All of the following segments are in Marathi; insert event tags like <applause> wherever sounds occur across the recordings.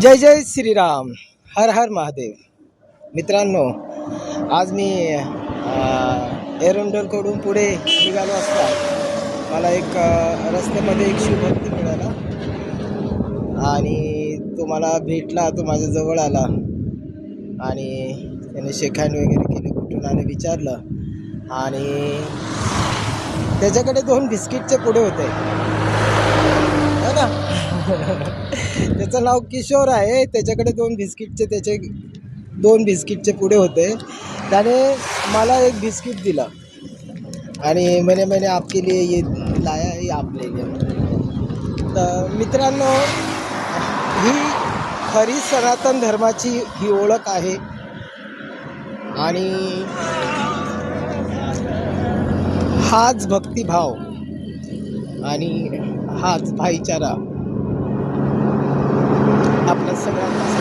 जय जय श्रीराम हर हर महादेव. मित्रांनो आज मी अ, पुढे निघालो असता मला एक रस्त्यामध्ये एक शिवभक्ती मिळाला. आणि तो मला भेटला तो माझ्या जवळ आला. आणि त्याने शेखांड वगैरे केले कुठून आणि विचारलं. आणि त्याच्याकडे दोन बिस्किटचे पुढे होते. हो ना? <laughs> त्याचं नाव किशोर आहे. त्याच्याकडे दोन बिस्किटचे त्याचे दोन बिस्किटचे पुढे होते. त्याने मला एक बिस्किट दिलं. आणि मैने मैने आपके लिए ये लाया हे आपले तर मित्रांनो ही खरी सनातन धर्माची ही ओळख आहे. आणि हाच भक्तिभाव आणि हाच भाईचारा. आपल्या सगळ्यांना.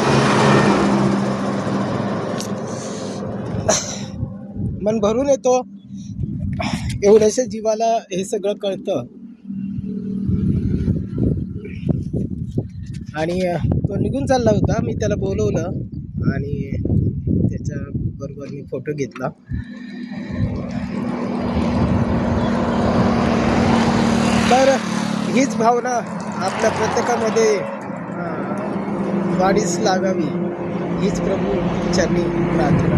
मन भरून येतो. एवढ्याशा जीवाला हे सगळं कळतं. आणि तो निघून चालला होता. मी त्याला बोलवलं आणि त्याच्याबरोबर मी फोटो घेतला. तर हीच भावना आपल्या प्रत्येकामध्ये బాడీస్ లాగా ఈజ్ ప్రభు చర్ని ప్రార్థన